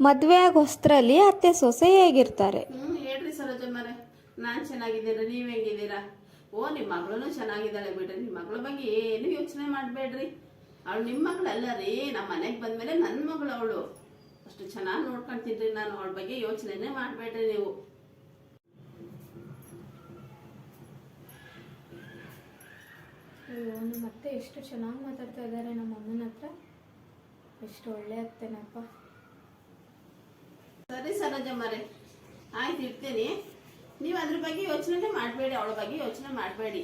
ಮದುವೆ ಆಗ ಹೊಸ್ತ್ರಲ್ಲಿ ಅತ್ತೆ ಸೊಸೆ ಹೇಗಿರ್ತಾರೆ? ಹ್ಮ್ ಹೇಳ್ರಿ ಸರೋಜಮ್ಮರೆ ನಾನ್ ಚೆನ್ನಾಗಿದ್ದೀರಾ ನೀವ್ ಹೆಂಗಿದ್ದೀರಾ? ಓ ನಿಮ್ ಮಗಳೂ ಚೆನ್ನಾಗಿದ್ದಾಳೆ ಬಿಡ್ರಿ. ನಿಮ್ ಮಗಳ ಬಗ್ಗೆ ಏನು ಯೋಚನೆ ಮಾಡ್ಬೇಡ್ರಿ. ಅವಳು ನಿಮ್ ಮಗಳಲ್ಲ ರೀ. ನಮ್ಮ ಮನೆಗೆ ಬಂದ್ಮೇಲೆ ನನ್ ಮಗಳು ಅವಳು. ಅಷ್ಟು ಚೆನ್ನಾಗಿ ನೋಡ್ಕೊಂತೀನಿ ನಾನು. ಅವಳ ಬಗ್ಗೆ ಯೋಚನೆನೇ ಮಾಡ್ಬೇಡ್ರಿ ನೀವು. ಅಯ್ಯೋ ನಮ್ಮ ಅತ್ತೆ ಎಷ್ಟು ಚೆನ್ನಾಗಿ ಮಾತಾಡ್ತಾ ಇದ್ದಾರೆ ನಮ್ಮ ಅಮ್ಮನ ಹತ್ರ. ಎಷ್ಟು ಒಳ್ಳೆ ಅತ್ತೆನಪ್ಪ. ಸರಿ ಸರೋಜಮ್ಮರೆ ಆಯ್ತು ಇರ್ತೀನಿ ನೀವು ಅದ್ರ ಬಗ್ಗೆ ಯೋಚನೆ ಮಾಡಬೇಡಿ ಅವಳ ಬಗ್ಗೆ ಯೋಚನೆ ಮಾಡಬೇಡಿ.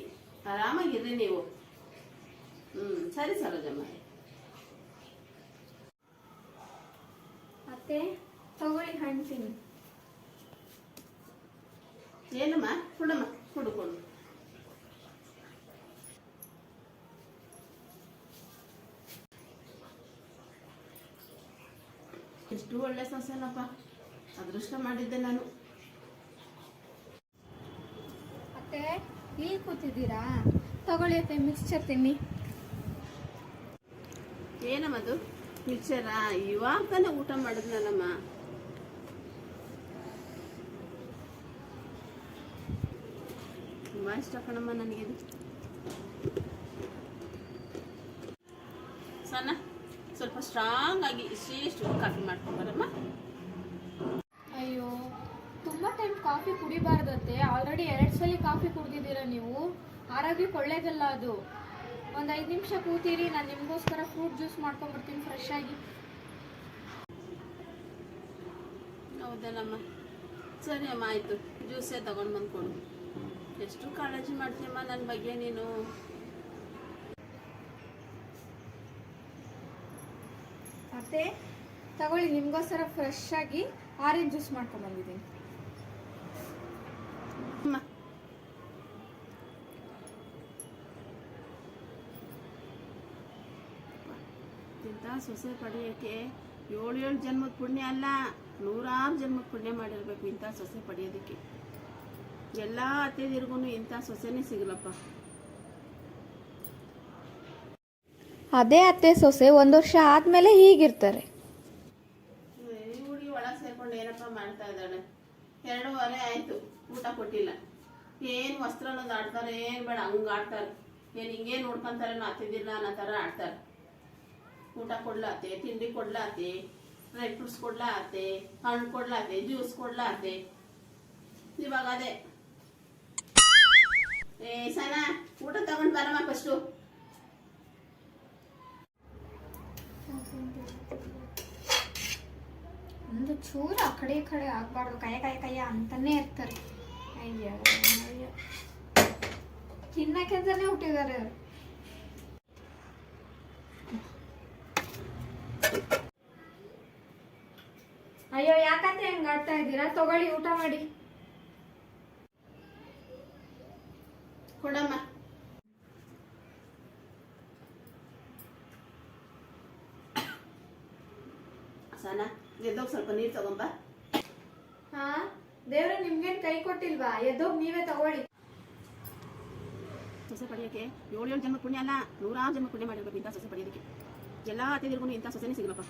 ಆರಾಮಾಗಿರ್ರಿ ನೀವು. ಹ್ಮ್ ಸರಿ ಸರೋಜಮ್ಮರೇ ಅತ್ತೆ ತಗೊಳ್ಳಿ ಹಣ್ಣು ತಿನ್ನಿ ಏನಮ್ಮ? ಕೊಡಮ್ಮ ಕೊಡು ಕೊಡು. ಎಷ್ಟು ಒಳ್ಳೆ ಸೊಸೆನಪ್ಪ. ಅದೃಷ್ಟ ಮಾಡಿದ್ದೆ ನಾನು. ಅತ್ತೆ ಇಲ್ಲಿ ಕೂತಿದ್ದೀರಾ? ತಗೊಳ್ಳಿ ಅತ್ತೆ ಮಿಕ್ಸ್ಚರ್ ತಿನ್ನಿ. ಏನಮ್ಮದು ಮಿಕ್ಸರ ಇವಾಗ ತಾನೇ ಊಟ ಮಾಡಿದ್ನಲ್ಲಮ್ಮ. ತುಂಬಾ ಇಷ್ಟ ಕಣಮ್ಮ ನನಗಿದು ಸಣ್ಣ ಸ್ವಲ್ಪ ಸ್ಟ್ರಾಂಗ್ ಆಗಿ ಇಷ್ಟಿಷ್ಟು ಕಾಫಿ ಮಾಡ್ಕೊಂಬರಮ್ಮ ಅಯ್ಯೋ ತುಂಬ ಟೈಮ್ ಕಾಫಿ ಕುಡಿಬಾರ್ದತ್ತೆ ಆಲ್ರೆಡಿ ಎರಡು ಸಲ ಕಾಫಿ ಕುಡ್ದಿದ್ದೀರ ನೀವು? ಆರೋಗ್ಯಕ್ಕೆ ಒಳ್ಳೇದಲ್ಲ ಅದು. ಒಂದು ಐದು ನಿಮಿಷ ಕೂತೀರಿ ನಾನು ನಿಮಗೋಸ್ಕರ ಫ್ರೂಟ್ ಜ್ಯೂಸ್ ಮಾಡ್ಕೊಂಡ್ಬರ್ತೀನಿ ಫ್ರೆಶ್ ಆಗಿ. ಹೌದಲ್ಲಮ್ಮ ಸರಿ ಅಮ್ಮ ಆಯಿತು. ಜ್ಯೂಸೇ ತಗೊಂಡು ಬಂದ್ಕೊಂಡು. ಎಷ್ಟು ಕಾಳಜಿ ಮಾಡ್ತೀಯಮ್ಮ ನನ್ನ ಬಗ್ಗೆ ನೀನು? ಮತ್ತೆ ತಗೊಳ್ಳಿ ನಿಮಗೋಸ್ಕರ ಫ್ರೆಶ್ ಆಗಿ ಆರೆಂಜ್ ಜ್ಯೂಸ್ ಮಾಡ್ಕೊಂಡ್ ಬಂದಿದ್ದೀನಿ. ಅಮ್ಮ ಇಂಥ ಸೊಸೆ ಪಡೆಯೋಕ್ಕೆ ಏಳು ಏಳು ಜನ್ಮದ ಪುಣ್ಯ ಅಲ್ಲ ನೂರಾರು ಜನ್ಮದ ಪುಣ್ಯ ಮಾಡಿರ್ಬೇಕು ಇಂಥ ಸೊಸೆ ಪಡೆಯೋದಕ್ಕೆ ಎಲ್ಲ ಅತ್ತೆದಿರ್ಗೂ ಇಂಥ ಸೊಸೆನೇ ಸಿಗಲಪ್ಪ. ಅದೇ ಅತ್ತೆ ಸೊಸೆ ಒಂದು ವರ್ಷ ಆದ್ಮೇಲೆ ಹೀಗಿರ್ತಾರೆ. ಹುಡುಗಿ ಒಳಗೆ ಸೇರ್ಕೊಂಡು ಏನಪ್ಪ ಮಾಡ್ತಾ ಇದ್ದಾಳೆ? ಎರಡೂವರೆ ಆಯ್ತು. ಊಟ ಕೊಟ್ಟಿಲ್ಲ. ಏನು ವಸ್ತ್ರ ಅನ್ನೋದು ಆಡ್ತಾರೆ ಏನು ಬೇಡ, ಹಂಗೆ ಆಡ್ತಾರೆ. ಏನು ಹಿಂಗೆ ನೋಡ್ಕೊಂತಾರೆ ಅತ್ತಿದ್ದಿಲ್ಲ ಅನ್ನೋ ಥರ ಆಡ್ತಾರೆ. ಊಟ ಕೊಡ್ಲಾತೆ ತಿಂಡಿ ಕೊಡ್ಲಾತೆ ಡ್ರೈ ಫ್ರೂಟ್ಸ್ ಕೊಡ್ಲಾತೆ ಹಣ್ಣು ಕೊಡ್ಲಾತೆ ಜ್ಯೂಸ್ ಕೊಡ್ಲಾತೆ ಇವಾಗ ಅದೇ. ಏ, ಸನ, ಊಟ ತಗೊಂಡು ಬರಮ್ಮ ಫಸ್ಟು ಒಂದು ಚೂರು ಆ ಕಡೆ ಕಡೆ ಆಗ್ಬಾರ್ದು ಕೈ ಕೈ ಕೈ ಅಂತಾನೆ ಇರ್ತಾರೆ. ಅಯ್ಯೋ, ಅಯ್ಯ. ತಿನ್ನಕ್ಕೆ ಅಂತಾನೆ ಹುಟ್ಟಿದ್ದಾರೆ. ಅಯ್ಯೋ ಯಾಕಂದ್ರೆ ಹೆಂಗ್ ಆಡ್ತಾ ಇದ್ದೀರಾ? ತಗೊಳ್ಳಿ, ಊಟ ಮಾಡಿ. ಕೊಡಮ್ಮ. ಸನ ಎದ್ದೋಗಿ ಸ್ವಲ್ಪ ನೀರು ತಗೊಂಬ ಹಾ? ದೇವ್ರ ನಿಮ್ಗೇನ್ ಕೈ ಕೊಟ್ಟಿಲ್ವಾ? ಎದ್ದೋಗಿ ನೀವೇ ತಗೊಳ್ಳಿ. ಸೊಸೆ ಪಡೆಯೋಕೆ ಏಳು ಏಳು ಜನ್ಮ ಪುಣ್ಯ ಅಲ್ಲ ನೂರಾರು ಜನ್ಮ ಪುಣ್ಯ ಮಾಡಿರ್ಬೇಕು ಇಂಥ ಸೊಸೆ ಪಡೆಯೋದಕ್ಕೆ ಎಲ್ಲ ಅತಿಥಿಗಳಿಗೂ ಇಂಥ ಸೊಸೆನೇ ಸಿಗಲಪ್ಪ